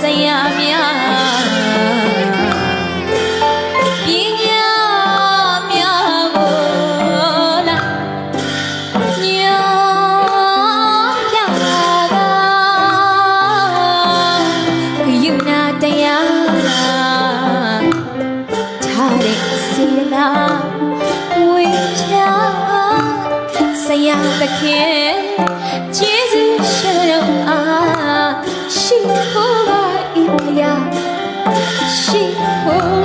ဆရာများပညာများကိုလာညောပြလာကခယူနာတရားလားထားတဲ့စေနာဝေချာဆရာသခင် Oh.